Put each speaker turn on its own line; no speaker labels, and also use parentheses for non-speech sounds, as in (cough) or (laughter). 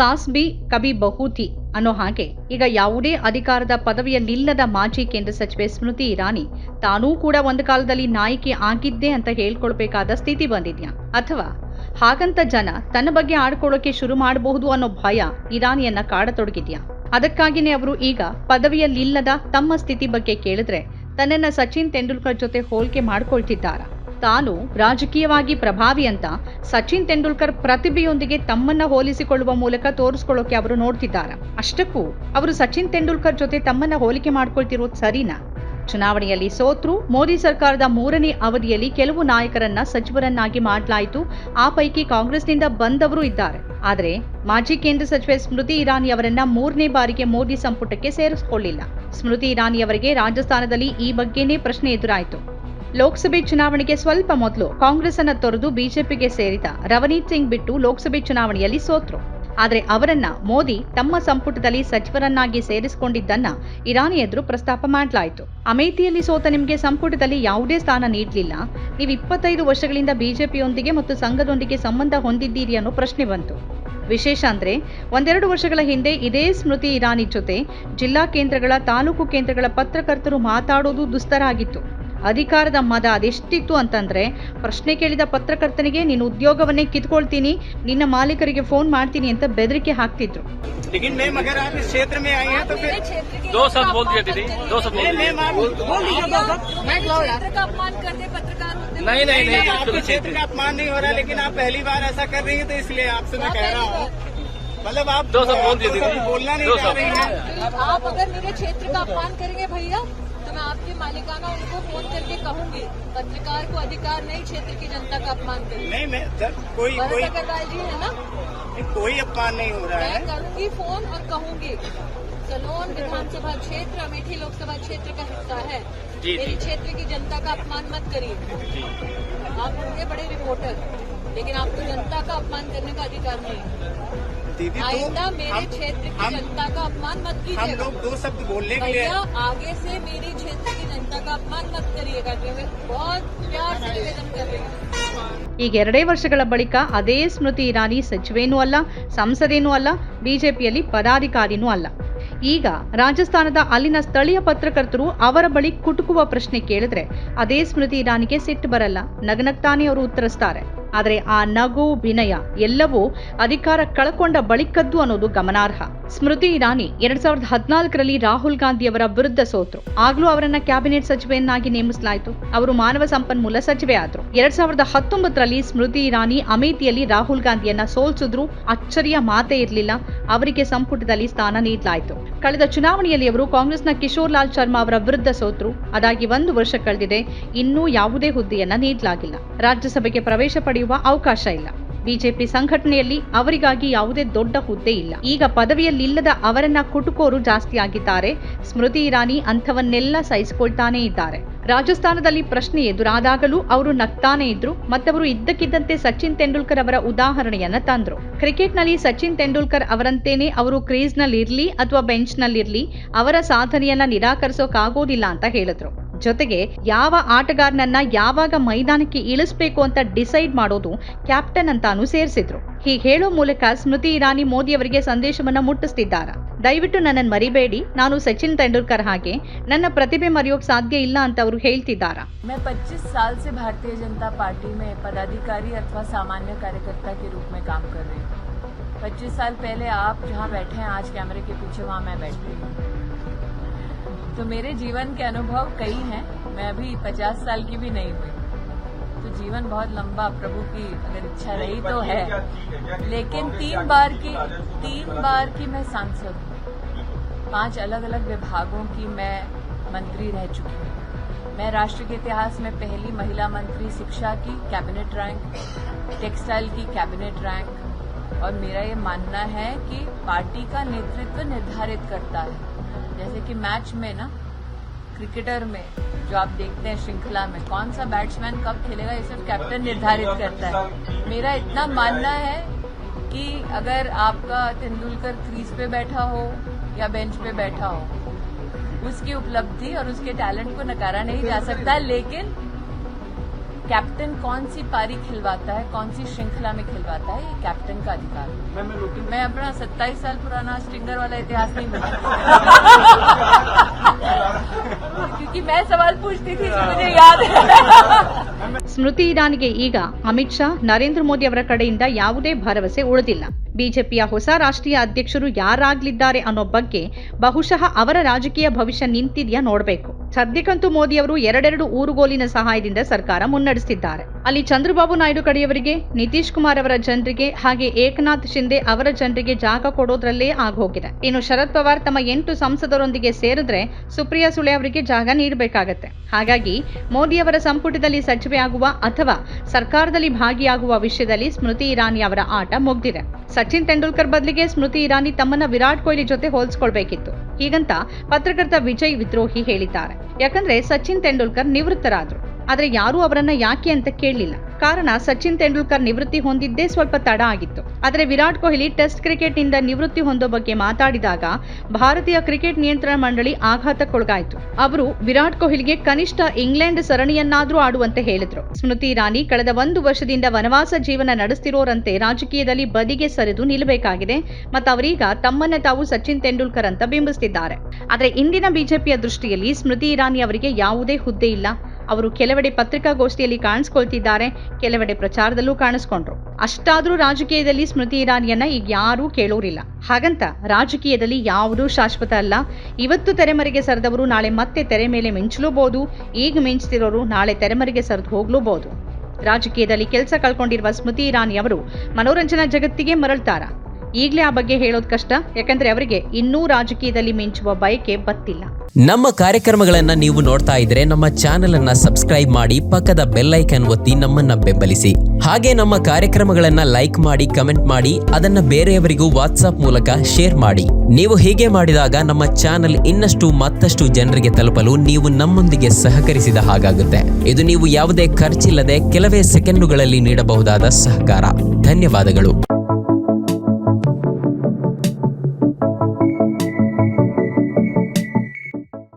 Sauce B ಕಬಿ ಬಹುತಿ ಅನ್ನೋ ಹಾಗೆ. ಈಗ ಯಾವುದೇ ಅಧಿಕಾರದ ಪದವಿಯಲ್ಲಿಲ್ಲದ ಮಾಜಿ ಕೇಂದ್ರ ಸಚಿವೆ ಸ್ಮೃತಿ ಇರಾನಿ ತಾನೂ ಕೂಡ ಒಂದು ಕಾಲದಲ್ಲಿ ನಾಯಕಿ ಆಗಿದ್ದೆ ಅಂತ ಹೇಳ್ಕೊಳ್ಬೇಕಾದ ಸ್ಥಿತಿ ಬಂದಿದ್ಯಾ? ಅಥವಾ ಹಾಗಂತ ಜನ ತನ್ನ ಬಗ್ಗೆ ಆಡ್ಕೊಳ್ಳೋಕೆ ಶುರು ಮಾಡಬಹುದು ಅನ್ನೋ ಭಯ ಇರಾನಿಯನ್ನ ಕಾಡತೊಡಗಿದ್ಯಾ? ಅದಕ್ಕಾಗಿನೇ ಅವರು ಈಗ ಪದವಿಯಲ್ಲಿಲ್ಲದ ತಮ್ಮ ಸ್ಥಿತಿ ಬಗ್ಗೆ ಕೇಳಿದ್ರೆ ತನ್ನನ್ನ ಸಚಿನ್ ತೆಂಡೂಲ್ಕರ್ ಜೊತೆ ಹೋಲಿಕೆ ಮಾಡ್ಕೊಳ್ತಿದ್ದಾರಾ? ತಾನು ರಾಜಕೀಯವಾಗಿ ಪ್ರಭಾವಿ ಅಂತ ಸಚಿನ್ ತೆಂಡೂಲ್ಕರ್ ಪ್ರತಿಭೆಯೊಂದಿಗೆ ತಮ್ಮನ್ನ ಹೋಲಿಸಿಕೊಳ್ಳುವ ಮೂಲಕ ತೋರಿಸ್ಕೊಳ್ಳೋಕೆ ಅವರು ನೋಡ್ತಿದ್ದಾರೆ. ಅಷ್ಟಕ್ಕೂ ಅವರು ಸಚಿನ್ ತೆಂಡೂಲ್ಕರ್ ಜೊತೆ ತಮ್ಮನ್ನ ಹೋಲಿಕೆ ಮಾಡ್ಕೊಳ್ತಿರೋದು ಸರಿನಾ? ಚುನಾವಣೆಯಲ್ಲಿ ಸೋತ್ರು, ಮೋದಿ ಸರ್ಕಾರದ ಮೂರನೇ ಅವಧಿಯಲ್ಲಿ ಕೆಲವು ನಾಯಕರನ್ನ ಸಚಿವರನ್ನಾಗಿ ಮಾಡಲಾಯಿತು. ಆ ಪೈಕಿ ಕಾಂಗ್ರೆಸ್ನಿಂದ ಬಂದವರು ಇದ್ದಾರೆ. ಆದರೆ ಮಾಜಿ ಕೇಂದ್ರ ಸಚಿವೆ ಸ್ಮೃತಿ ಇರಾನಿ ಅವರನ್ನ ಮೂರನೇ ಬಾರಿಗೆ ಮೋದಿ ಸಂಪುಟಕ್ಕೆ ಸೇರಿಸಿಕೊಳ್ಳಿಲ್ಲ. ಸ್ಮೃತಿ ಇರಾನಿ ಅವರಿಗೆ ರಾಜಸ್ಥಾನದಲ್ಲಿ ಈ ಬಗ್ಗೆನೇ ಪ್ರಶ್ನೆ ಎದುರಾಯಿತು. ಲೋಕಸಭೆ ಚುನಾವಣೆಗೆ ಸ್ವಲ್ಪ ಮೊದಲು ಕಾಂಗ್ರೆಸ್ ಅನ್ನ ತೊರೆದು ಬಿಜೆಪಿಗೆ ಸೇರಿದ ರವನೀತ್ ಸಿಂಗ್ ಬಿಟ್ಟು ಲೋಕಸಭೆ ಚುನಾವಣೆಯಲ್ಲಿ ಸೋತ್ರು. ಆದರೆ ಅವರನ್ನ ಮೋದಿ ತಮ್ಮ ಸಂಪುಟದಲ್ಲಿ ಸಚಿವರನ್ನಾಗಿ ಸೇರಿಸಿಕೊಂಡಿದ್ದನ್ನ ಇರಾನಿ ಎದುರು ಪ್ರಸ್ತಾಪ ಮಾಡಲಾಯಿತು. ಅಮೇಥಿಯಲ್ಲಿ ಸೋತ ನಿಮಗೆ ಸಂಪುಟದಲ್ಲಿ ಯಾವುದೇ ಸ್ಥಾನ ನೀಡಲಿಲ್ಲ. ನೀವು ಇಪ್ಪತ್ತೈದು ವರ್ಷಗಳಿಂದ ಬಿಜೆಪಿಯೊಂದಿಗೆ ಮತ್ತು ಸಂಘದೊಂದಿಗೆ ಸಂಬಂಧ ಹೊಂದಿದ್ದೀರಿ ಅನ್ನೋ ಪ್ರಶ್ನೆ ಬಂತು. ವಿಶೇಷ ಅಂದ್ರೆ ಒಂದೆರಡು ವರ್ಷಗಳ ಹಿಂದೆ ಇದೇ ಸ್ಮೃತಿ ಇರಾನಿ ಜೊತೆ ಜಿಲ್ಲಾ ಕೇಂದ್ರಗಳ ತಾಲೂಕು ಕೇಂದ್ರಗಳ ಪತ್ರಕರ್ತರು ಮಾತಾಡೋದು ದುಸ್ತರ ಆಗಿತ್ತು ಅಧಿಕಾರದ ಮದ ಅದೆಷ್ಟಿತ್ತು ಅಂತಂದ್ರೆ ಪ್ರಶ್ನೆ ಕೇಳಿದ ಪತ್ರಕರ್ತನಿಗೆ ನಿನ್ನ ಉದ್ಯೋಗವನ್ನೇ ಕಿತ್ಕೊಳ್ತೀನಿ ನಿನ್ನ ಮಾಲೀಕರಿಗೆ ಫೋನ್ ಮಾಡ್ತೀನಿ ಅಂತ ಬೆದರಿಕೆ ಹಾಕ್ತಿದ್ರು
लेकिन मैम अगर आप इस क्षेत्र में आई हैं तो फिर
दो शब्द बोल दिया दीदी दो शब्द बोल
नहीं
दिया
मैम आप बोल दीजिए दो शब्द मैं
क्षेत्र का अपमान करते पत्रकार होते हैं।
नहीं नहीं नहीं
आपके
बिल्कुल
क्षेत्र का अपमान नहीं हो रहा लेकिन आप पहली बार ऐसा कर रही हैं तो इसलिए आपसे मैं कह रहा हूँ मतलब आप
दो शब्द बोल दिए
दो शब्द
दीदी।
बोलना
दो
नहीं चाह
शब्द।
रही हैं
आप अगर मेरे क्षेत्र का अपमान करेंगे भैया तो मैं आपके मालिकाना उनको फ़ोन करके कहूँगी पत्रकार को अधिकार नहीं क्षेत्र की जनता का अपमान करें
नहीं मैं सर, कोई कोई
अग्रवाल जी है ना?
कोई अपमान नहीं हो रहा है।
मैं करूँगी फ़ोन और कहूँगी सलोन विधानसभा क्षेत्र अमेठी लोकसभा क्षेत्र का हिस्सा है।
जी,
मेरी क्षेत्र की जनता का अपमान मत करिए। आप होंगे बड़े रिपोर्टर लेकिन आपको जनता का अपमान करने का अधिकार नहीं। है
दीदी
आइंदा
तो
मेरे
हम
क्षेत्र की
हम
जनता का अपमान मत
हम
कीजिएगा
लोग दो शब्द बोलने के लिए
भैया आगे से मेरी क्षेत्र की जनता का अपमान मत करिएगा क्योंकि बहुत प्यार से निवेदन कर रही हूँ
ಈಗ ಎರಡೇ ವರ್ಷಗಳ ಬಳಿಕ ಅದೇ ಸ್ಮೃತಿ ಇರಾನಿ ಸಚಿವೇನೂ ಅಲ್ಲ ಸಂಸದೇನೂ ಅಲ್ಲ ಬಿಜೆಪಿಯಲ್ಲಿ ಪದಾಧಿಕಾರಿನೂ ಅಲ್ಲ ಈಗ ರಾಜಸ್ಥಾನದ ಅಲ್ಲಿನ ಸ್ಥಳೀಯ ಪತ್ರಕರ್ತರು ಅವರ ಬಳಿ ಕುಟುಕುವ ಪ್ರಶ್ನೆ ಕೇಳಿದ್ರೆ ಅದೇ ಸ್ಮೃತಿ ಇರಾನಿಗೆ ಸಿಟ್ಟು ಬರಲ್ಲ ನಗನಗ್ತಾನೆ ಅವರು ಉತ್ತರಿಸ್ತಾರೆ ಆದರೆ ಆ ನಗು, ವಿನಯ ಎಲ್ಲವೂ ಅಧಿಕಾರ ಕಳ್ಕೊಂಡ ಬಳಿಕದ್ದು ಅನ್ನೋದು ಗಮನಾರ್ಹ. ಸ್ಮೃತಿ ಇರಾನಿ ಎರಡ್ ಸಾವಿರದ ಹದಿನಾಲ್ಕರಲ್ಲಿ ರಾಹುಲ್ ಗಾಂಧಿಯವರ ವಿರುದ್ಧ ಸೋತರು. ಆಗ್ಲೂ ಅವರನ್ನ ಕ್ಯಾಬಿನೆಟ್ ಸಚಿವೆಯನ್ನಾಗಿ ನೇಮಿಸಲಾಯಿತು. ಅವರು ಮಾನವ ಸಂಪನ್ಮೂಲ ಸಚಿವೆ ಆದ್ರು. ಎರಡ್ ಸಾವಿರದ ಹತ್ತೊಂಬತ್ತರಲ್ಲಿ ಸ್ಮೃತಿ ಇರಾನಿ ಅಮೇಥಿಯಲ್ಲಿ ರಾಹುಲ್ ಗಾಂಧಿಯನ್ನ ಸೋಲ್ಸಿದ್ರು. ಅಚ್ಚರಿಯ ಮಾತೇ ಇರಲಿಲ್ಲ. ಅವರಿಗೆ ಸಂಪುಟದಲ್ಲಿ ಸ್ಥಾನ ನೀಡಲಾಯಿತು. ಕಳೆದ ಚುನಾವಣೆಯಲ್ಲಿ ಅವರು ಕಾಂಗ್ರೆಸ್ನ ಕಿಶೋರ್ ಲಾಲ್ ಶರ್ಮಾ ಅವರ ವಿರುದ್ಧ ಸೋತರು. ಅದಾಗಿ ಒಂದು ವರ್ಷ ಕಳೆದಿದೆ. ಇನ್ನೂ ಯಾವುದೇ ಹುದ್ದೆಯನ್ನ ನೀಡಲಾಗಿಲ್ಲ. ರಾಜ್ಯಸಭೆಗೆ ಪ್ರವೇಶ ಪಡೆಯುವ ಅವಕಾಶ ಇಲ್ಲ. ಬಿಜೆಪಿ ಸಂಘಟನೆಯಲ್ಲಿ ಅವರಿಗಾಗಿ ಯಾವುದೇ ದೊಡ್ಡ ಹುದ್ದೆ ಇಲ್ಲ. ಈಗ ಪದವಿಯಲ್ಲಿಲ್ಲದ ಅವರನ್ನ ಕುಟುಕೋರು ಜಾಸ್ತಿ ಆಗಿದ್ದಾರೆ. ಸ್ಮೃತಿ ಇರಾನಿ ಅಂಥವನ್ನೆಲ್ಲ ಸಹಿಸಿಕೊಳ್ತಾನೇ ಇದ್ದಾರೆ. ರಾಜಸ್ಥಾನದಲ್ಲಿ ಪ್ರಶ್ನೆ ಎದುರಾದಾಗಲೂ ಅವರು ನಗ್ತಾನೆ ಇದ್ರು. ಮತ್ತವರು ಇದ್ದಕ್ಕಿದ್ದಂತೆ ಸಚಿನ್ ತೆಂಡೂಲ್ಕರ್ ಅವರ ಉದಾಹರಣೆಯನ್ನ ತಂದ್ರು. ಕ್ರಿಕೆಟ್ನಲ್ಲಿ ಸಚಿನ್ ತೆಂಡೂಲ್ಕರ್ ಅವರಂತೇನೆ ಅವರು ಕ್ರೀಸ್ನಲ್ಲಿರ್ಲಿ ಅಥವಾ ಬೆಂಚ್ನಲ್ಲಿರ್ಲಿ ಅವರ ಸಾಧನೆಯನ್ನ ನಿರಾಕರಿಸೋಕಾಗೋದಿಲ್ಲ ಅಂತ ಹೇಳಿದ್ರು. ಜೊತೆಗೆ ಯಾವ ಆಟಗಾರನನ್ನ ಯಾವಾಗ ಮೈದಾನಕ್ಕೆ ಇಳಿಸ್ಬೇಕು ಅಂತ ಡಿಸೈಡ್ ಮಾಡೋದು ಕ್ಯಾಪ್ಟನ್ ಅಂತಾನು ಸೇರಿಸಿದ್ರು ಹೀಗೆ ಹೇಳೋ ಮೂಲಕ ಸ್ಮೃತಿ ಇರಾನಿ ಮೋದಿ ಅವರಿಗೆ ಸಂದೇಶವನ್ನ ಮುಟ್ಟಿಸ್ತಿದ್ದಾರ ದಯವಿಟ್ಟು ನನ್ನನ್ನು ಮರಿಬೇಡಿ ನಾನು ಸಚಿನ್ ತೆಂಡೂಲ್ಕರ್ ಹಾಗೆ ನನ್ನ ಪ್ರತಿಭೆ ಮರೆಯೋಕ್ ಸಾಧ್ಯ ಇಲ್ಲ ಅಂತ ಅವರು ಹೇಳ್ತಿದ್ದಾರಾ
मैं 25 साल से भारतीय जनता पार्टी में पदाधिकारी अथवा सामान्य कार्यकर्ता के रूप में काम कर रही हूँ 25 साल पहले आप जहाँ बैठे हैं आज कैमरे के पीछे वहाँ मैं बैठती हूँ तो मेरे जीवन के अनुभव कई हैं। मैं अभी 50 साल की भी नहीं हुई। तो जीवन बहुत लंबा, प्रभु की अगर इच्छा रही तो है। लेकिन तीन बार की, तीन बार की मैं सांसद हूँ। पाँच अलग अलग विभागों की मैं मंत्री रह चुकी हूँ। मैं राष्ट्र के इतिहास में पहली महिला मंत्री, शिक्षा की कैबिनेट रैंक, टेक्सटाइल की कैबिनेट रैंक। और मेरा ये मानना है कि पार्टी का नेतृत्व निर्धारित करता है। जैसे कि मैच में ना क्रिकेटर में, जो आप देखते हैं श्रृंखला में, कौन सा बैट्समैन कब खेलेगा, ये सब कैप्टन निर्धारित करता है। मेरा इतना मानना है कि अगर आपका तेंदुलकर क्रीज पे बैठा हो या बेंच पे बैठा हो, उसकी उपलब्धि और उसके टैलेंट को नकारा नहीं जा सकता, लेकिन कैप्टन कौन सी पारी खिलवाता है कौन सी श्रृंखला में खिलवाता है ये कैप्टन का अधिकार है मैं अपना 27 साल पुराना स्टिंगर वाला इतिहास नहीं बताती (laughs) क्योंकि मैं सवाल पूछती थी जो मुझे याद है
ಸ್ಮೃತಿ ಇರಾನಿಗೆ ಈಗ ಅಮಿತ್ ಶಾ ನರೇಂದ್ರ ಮೋದಿ ಅವರ ಕಡೆಯಿಂದ ಯಾವುದೇ ಭರವಸೆ ಉಳಿದಿಲ್ಲ ಬಿಜೆಪಿಯ ಹೊಸ ರಾಷ್ಟ್ರೀಯ ಅಧ್ಯಕ್ಷರು ಯಾರಾಗ್ಲಿದ್ದಾರೆ ಅನ್ನೋ ಬಗ್ಗೆ ಬಹುಶಃ ಅವರ ರಾಜಕೀಯ ಭವಿಷ್ಯ ನಿಂತಿದೆಯಾ ನೋಡಬೇಕು ಸದ್ಯಕ್ಕಂತೂ ಮೋದಿ ಅವರು ಎರಡೆರಡು ಊರುಗೋಲಿನ ಸಹಾಯದಿಂದ ಸರ್ಕಾರ ಮುನ್ನಡೆಸುತ್ತಿದ್ದಾರೆ ಅಲ್ಲಿ ಚಂದ್ರಬಾಬು ನಾಯ್ಡು ಕಡೆಯವರಿಗೆ, ನಿತೀಶ್ ಕುಮಾರ್ ಅವರ ಜನರಿಗೆ ಹಾಗೆ ಏಕನಾಥ್ ಶಿಂದೆ ಅವರ ಜನರಿಗೆ ಜಾಗ ಕೊಡೋದ್ರಲ್ಲೇ ಆಗೋಗಿದೆ. ಇನ್ನು ಶರದ್ ಪವಾರ್ ತಮ್ಮ ಎಂಟು ಸಂಸದರೊಂದಿಗೆ ಸೇರಿದ್ರೆ ಸುಪ್ರಿಯಾ ಸುಳೆ ಅವರಿಗೆ ಜಾಗ ನೀಡಬೇಕಾಗತ್ತೆ. ಹಾಗಾಗಿ ಮೋದಿ ಅವರ ಸಂಪುಟದಲ್ಲಿ ಸಚಿವೆ ಆಗುವ ಅಥವಾ ಸರ್ಕಾರದಲ್ಲಿ ಭಾಗಿಯಾಗುವ ವಿಷಯದಲ್ಲಿ ಸ್ಮೃತಿ ಇರಾನಿ ಅವರ ಆಟ ಮುಗ್ದಿದೆ. ಸಚಿನ್ ತೆಂಡೂಲ್ಕರ್ ಬದಲಿಗೆ ಸ್ಮೃತಿ ಇರಾನಿ ತಮ್ಮನ್ನ ವಿರಾಟ್ ಕೊಹ್ಲಿ ಜೊತೆ ಹೋಲಿಸ್ಕೊಳ್ಬೇಕಿತ್ತು. ಹೀಗಂತ ಪತ್ರಕರ್ತ ವಿಜಯ್ ವಿದ್ರೋಹಿ ಹೇಳಿದ್ದಾರೆ. ಯಾಕಂದ್ರೆ ಸಚಿನ್ ತೆಂಡೂಲ್ಕರ್ ನಿವೃತ್ತರಾದ್ರು. ಆದ್ರೆ ಯಾರೂ ಅವರನ್ನ ಯಾಕೆ ಅಂತ ಕೇಳಲಿಲ್ಲ. ಕಾರಣ ಸಚಿನ್ ತೆಂಡೂಲ್ಕರ್ ನಿವೃತ್ತಿ ಹೊಂದಿದ್ದೇ ಸ್ವಲ್ಪ ತಡ ಆಗಿತ್ತು. ಆದರೆ ವಿರಾಟ್ ಕೊಹ್ಲಿ ಟೆಸ್ಟ್ ಕ್ರಿಕೆಟ್ನಿಂದ ನಿವೃತ್ತಿ ಹೊಂದೋ ಬಗ್ಗೆ ಮಾತಾಡಿದಾಗ ಭಾರತೀಯ ಕ್ರಿಕೆಟ್ ನಿಯಂತ್ರಣ ಮಂಡಳಿ ಆಘಾತಕ್ಕೊಳಗಾಯಿತು. ಅವರು ವಿರಾಟ್ ಕೊಹ್ಲಿಗೆ ಕನಿಷ್ಠ ಇಂಗ್ಲೆಂಡ್ ಸರಣಿಯನ್ನಾದರೂ ಆಡುವಂತೆ ಹೇಳಿದ್ರು. ಸ್ಮೃತಿ ಇರಾನಿ ಕಳೆದ ಒಂದು ವರ್ಷದಿಂದ ವನವಾಸ ಜೀವನ ನಡೆಸ್ತಿರೋರಂತೆ ರಾಜಕೀಯದಲ್ಲಿ ಬದಿಗೆ ಸರಿದು ನಿಲ್ಲಬೇಕಾಗಿದೆ. ಮತ್ತು ಅವರೀಗ ತಮ್ಮನ್ನ ತಾವು ಸಚಿನ್ ತೆಂಡೂಲ್ಕರ್ ಅಂತ ಬಿಂಬಿಸ್ತಿದ್ದಾರೆ. ಆದರೆ ಇಂದಿನ ಬಿಜೆಪಿಯ ದೃಷ್ಟಿಯಲ್ಲಿ ಸ್ಮೃತಿ ಇರಾನಿ ಅವರಿಗೆ ಯಾವುದೇ ಹುದ್ದೆ ಇಲ್ಲ. ಅವರು ಕೆಲವೆಡೆ ಪತ್ರಿಕಾಗೋಷ್ಠಿಯಲ್ಲಿ ಕಾಣಿಸ್ಕೊಳ್ತಿದ್ದಾರೆ, ಕೆಲವೆಡೆ ಪ್ರಚಾರದಲ್ಲೂ ಕಾಣಿಸ್ಕೊಂಡ್ರು. ಅಷ್ಟಾದರೂ ರಾಜಕೀಯದಲ್ಲಿ ಸ್ಮೃತಿ ಇರಾನಿಯನ್ನ ಈಗ ಯಾರೂ ಕೇಳೋರಿಲ್ಲ. ಹಾಗಂತ ರಾಜಕೀಯದಲ್ಲಿ ಯಾವುದೂ ಶಾಶ್ವತ ಅಲ್ಲ. ಇವತ್ತು ತೆರೆಮರೆಗೆ ಸರಿದವರು ನಾಳೆ ಮತ್ತೆ ತೆರೆ ಮೇಲೆ ಮಿಂಚಲೂಬಹುದು ಈಗ ಮಿಂಚ್ತಿರೋರು ನಾಳೆ ತೆರೆಮರೆಗೆ ಸರಿದು ಹೋಗ್ಲೂಬಹುದು ರಾಜಕೀಯದಲ್ಲಿ ಕೆಲಸ ಕಳ್ಕೊಂಡಿರುವ ಸ್ಮೃತಿ ಇರಾನಿ ಅವರು ಮನೋರಂಜನಾ ಜಗತ್ತಿಗೆ ಮರಳ್ತಾರ? ಈಗಲೇ ಆ ಬಗ್ಗೆ ಹೇಳೋದು ಕಷ್ಟ. ಯಾಕಂದ್ರೆ ಅವರಿಗೆ ಇನ್ನೂ ರಾಜಕೀಯದಲ್ಲಿ ಮಿಂಚುವ ಬಯಕೆ ಬತ್ತಿಲ್ಲ.
ನಮ್ಮ ಕಾರ್ಯಕ್ರಮಗಳನ್ನ ನೀವು ನೋಡ್ತಾ ಇದ್ರೆ ನಮ್ಮ ಚಾನೆಲ್ ಅನ್ನ ಸಬ್ಸ್ಕ್ರೈಬ್ ಮಾಡಿ ಪಕ್ಕದ ಬೆಲ್ ಐಕನ್ ಒತ್ತಿ ನಮ್ಮನ್ನ ಬೆಂಬಲಿಸಿ. ಹಾಗೆ ನಮ್ಮ ಕಾರ್ಯಕ್ರಮಗಳನ್ನ ಲೈಕ್ ಮಾಡಿ, ಕಮೆಂಟ್ ಮಾಡಿ, ಅದನ್ನ ಬೇರೆಯವರಿಗೂ ವಾಟ್ಸ್ಆಪ್ ಮೂಲಕ ಶೇರ್ ಮಾಡಿ. ನೀವು ಹೀಗೆ ಮಾಡಿದಾಗ ನಮ್ಮ ಚಾನೆಲ್ ಇನ್ನಷ್ಟು ಮತ್ತಷ್ಟು ಜನರಿಗೆ ತಲುಪಲು ನೀವು ನಮ್ಮೊಂದಿಗೆ ಸಹಕರಿಸಿದ ಹಾಗಾಗುತ್ತೆ. ಇದು ನೀವು ಯಾವುದೇ ಖರ್ಚಿಲ್ಲದೆ ಕೆಲವೇ ಸೆಕೆಂಡುಗಳಲ್ಲಿ ನೀಡಬಹುದಾದ ಸಹಕಾರ. ಧನ್ಯವಾದಗಳು.